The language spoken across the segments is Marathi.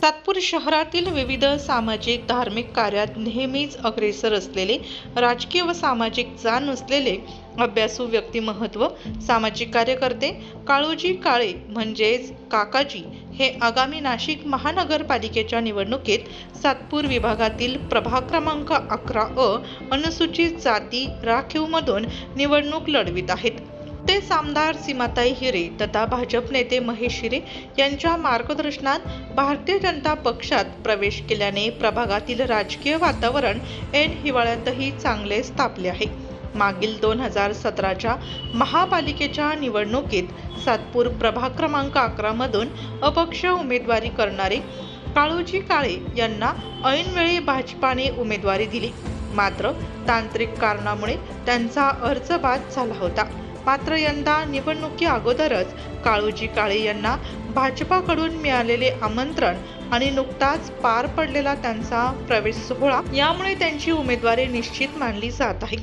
सातपूर शहरातील विविध सामाजिक धार्मिक कार्यात नेहमीच अग्रेसर असलेले राजकीय व सामाजिक जाण असलेले अभ्यासू व्यक्तिमहत्व सामाजिक कार्यकर्ते काळोजी काळे म्हणजेच काकाजी हे आगामी नाशिक महानगरपालिकेच्या निवडणुकीत सातपूर विभागातील प्रभाग क्रमांक अकरा अ अनुसूचित जाती राखीवमधून निवडणूक लढवित आहेत. नुकतेच आमदार सीमाताई हिरे तथा भाजप नेते महेश हिरे यांच्या मार्गदर्शनात भारतीय जनता पक्षात प्रवेश केल्याने प्रभागातील राजकीय वातावरण ऐन हिवाळ्यातही चांगले स्थापले आहे. मागील दोन हजार सतराच्या महापालिकेच्या निवडणुकीत सातपूर प्रभाग क्रमांक अकरामधून अपक्ष उमेदवारी करणारे काळोजी काळे यांना ऐनवेळी भाजपाने उमेदवारी दिली. मात्र तांत्रिक कारणामुळे त्यांचा अर्ज बाद झाला होता. मात्र यंदा निवडणुकी अगोदरच काळूजी काळे यांना भाजपाकडून मिळालेले आमंत्रण आणि नुकताच पार पडलेला त्यांचा प्रवेश सोहळा यामुळे त्यांची उमेदवारी निश्चित मानली जात आहे.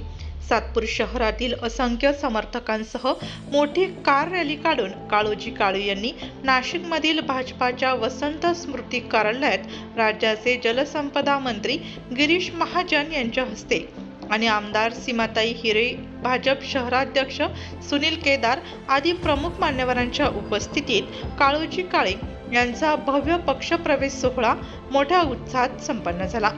सातपूर शहरातील असंख्य समर्थकांसह मोठी कार रॅली काढून काळोजी काळे यांनी नाशिकमधील भाजपाच्या वसंत स्मृती कार्यालयात राज्याचे जलसंपदा मंत्री गिरीश महाजन यांच्या हस्ते आणि आमदार सीमाताई हिरे भाजप शहराध्यक्ष सुनील केदार आदी प्रमुख मान्यवरांच्या उपस्थितीत काळोजी काळे यांचा भव्य पक्षप्रवेश सोहळा मोठ्या उत्साहात संपन्न झाला.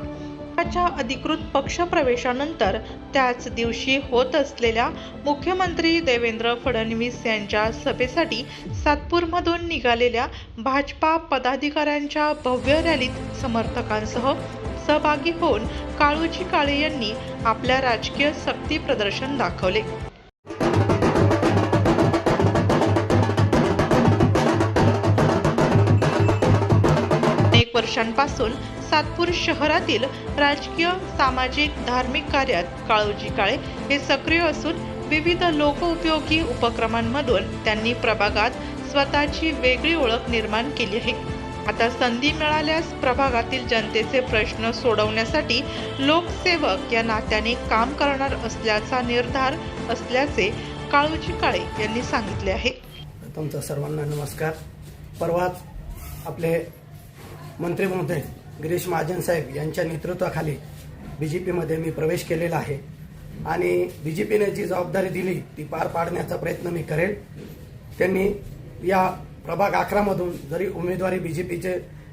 अधिकृत पक्षप्रवेशानंतर त्याच दिवशी होत असलेल्या मुख्यमंत्री देवेंद्र फडणवीस यांच्या सभेसाठी सातपूरमधून निघालेल्या भाजपा पदाधिकाऱ्यांच्या भव्य रॅलीत समर्थकांसह सहभागी होऊन काळूजी काळे यांनी आपल्या राजकीय शक्ती प्रदर्शन दाखवले. अनेक वर्षांपासून सातपूर शहरातील राजकीय सामाजिक धार्मिक कार्यात काळोजी काळे हे सक्रिय असून विविध लोकउपयोगी उपक्रमांमधून त्यांनी प्रभागात स्वतःची वेगळी ओळख निर्माण केली आहे. आता संधी मिळाल्यास प्रभागातील जनतेचे प्रश्न सोडवण्यासाठी लोकसेवक या नात्याने काम करणार असल्याचा निर्धार असल्याचे काळूजी काळे यांनी सांगितले आहे. तुमचं सर्वांना नमस्कार. परवाच आपले मंत्री महोदय गिरीश महाजन साहेब यांच्या नेतृत्वाखाली बी जे पीमध्ये मी प्रवेश केलेला आहे. आणि बी जे पीने जी जबाबदारी दिली ती पार पाडण्याचा प्रयत्न मी करेल. त्यांनी या प्रभाग अकरामधून जरी उमेदवारी बी जे पीचे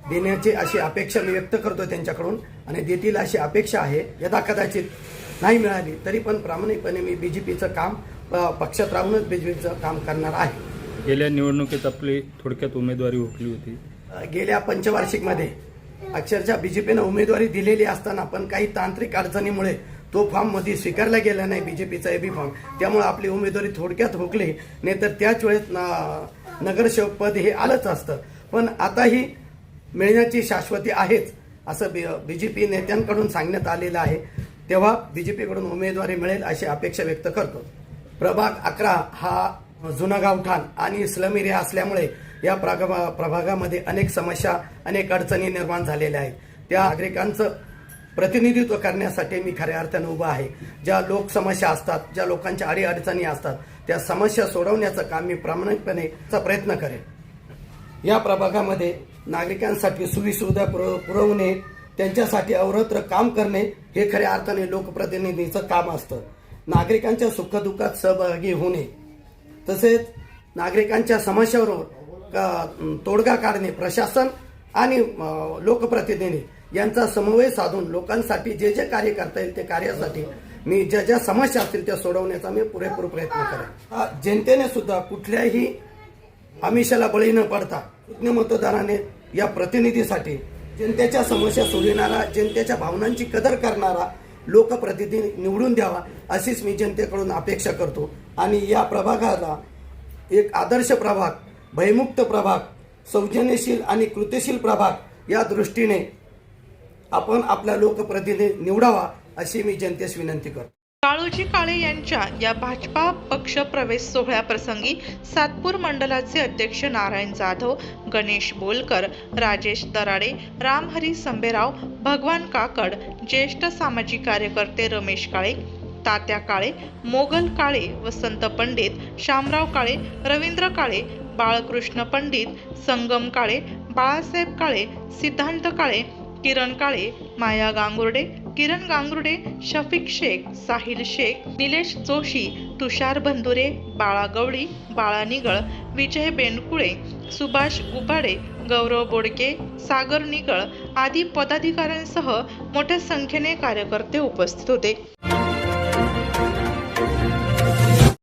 देण्याची अशी अपेक्षा मी व्यक्त करतो त्यांच्याकडून आणि देतील अशी अपेक्षा आहे यदा कदाचित नाही मिळाली तरी पण प्रामाणिकपणे मी बी जे पीचं काम पक्षात राहूनच बी जे पीचं काम करणार आहे. गेल्या निवडणुकीत आपली थोडक्यात उमेदवारी हुकली होती. गेल्या पंचवार्षिकमध्ये अक्षरशः बीजेपीनं उमेदवारी दिलेली असताना पण काही तांत्रिक अडचणीमुळे तो फॉर्ममध्ये स्वीकारला गेला नाही बीजेपीचा एबी फॉर्म. त्यामुळे आपली उमेदवारी थोडक्यात हुकली नाही तर त्याच वेळेस नगरसेवक पद हे आलंच असतं. पण आताही मिळण्याची शाश्वती आहेच असं बी बीजेपी नेत्यांकडून सांगण्यात आलेलं आहे. तेव्हा बीजेपीकडून उमेदवारी मिळेल अशी अपेक्षा व्यक्त करतो. प्रभाग अकरा हा जुना गावठाण आणि स्लम एरिया असल्यामुळे या प्रभागामध्ये अनेक समस्या अनेक अडचणी निर्माण झालेल्या आहेत. त्या नागरिकांचं प्रतिनिधित्व करण्यासाठी मी खऱ्या अर्थानं उभा आहे. ज्या लोक समस्या असतात ज्या लोकांच्या अडीअडचणी असतात त्या समस्या सोडवण्याचं काम मी प्रामाणिकपणे प्रयत्न करेन. या प्रभागामध्ये नागरिकांसाठी सुविसुविधा पुरव- पुरवणे त्यांच्यासाठी अवरत्र काम करणे हे खऱ्या अर्थाने लोकप्रतिनिधीचं काम असतं. नागरिकांच्या सुखदुःखात सहभागी होणे. तसेच नागरिकांच्या समस्यावर तोडगा काढणे प्रशासन आणि लोकप्रतिनिधी यांचा समन्वय साधून लोकांसाठी जे जे कार्य करता येईल ते कार्यासाठी मी ज्या ज्या समस्या असतील त्या सोडवण्याचा मी पुरेपूर प्रयत्न करेन. जनतेने सुद्धा कुठल्याही आमिषाला बळी न पडता कृज्ञ मतदाराने या प्रतिनिधीसाठी जनतेच्या समस्या सोडविणारा जनतेच्या भावनांची कदर करणारा लोकप्रतिनिधी निवडून द्यावा अशीच मी जनतेकडून अपेक्षा करतो. आणि या प्रभागाला एक आदर्श प्रभाग भयमुक्त प्रभाग सौजन्यशील आणि कृतिशील प्रभाग या दृष्टीने आपण आपला लोकप्रतिनिधी निवडावा अशी मी जनतेस विनंती करतो. काळोजी काळे यांच्या या भाजपा पक्ष प्रवेश सोहळ्याप्रसंगी सातपूर मंडलाचे अध्यक्ष नारायण जाधव गणेश बोलकर राजेश दराडे रामहरी संभेराव भगवान काकड ज्येष्ठ सामाजिक कार्यकर्ते रमेश काळे तात्या काळे मोगल काळे वसंत पंडित शामराव काळे रवींद्र काळे बाळकृष्ण पंडित संगम काळे बाळासाहेब काळे सिद्धांत काळे किरण काळे माया गांगुर्डे किरण गांगुर्डे शफिक शेख साहिल शेख निलेश जोशी तुषार बंधुरे बाळा गवळी बाळा निगळ विजय बेंडकुळे सुभाष गुबाडे गौरव बोडके सागर निगळ आदी पदाधिकाऱ्यांसह मोठ्या संख्येने कार्यकर्ते उपस्थित होते.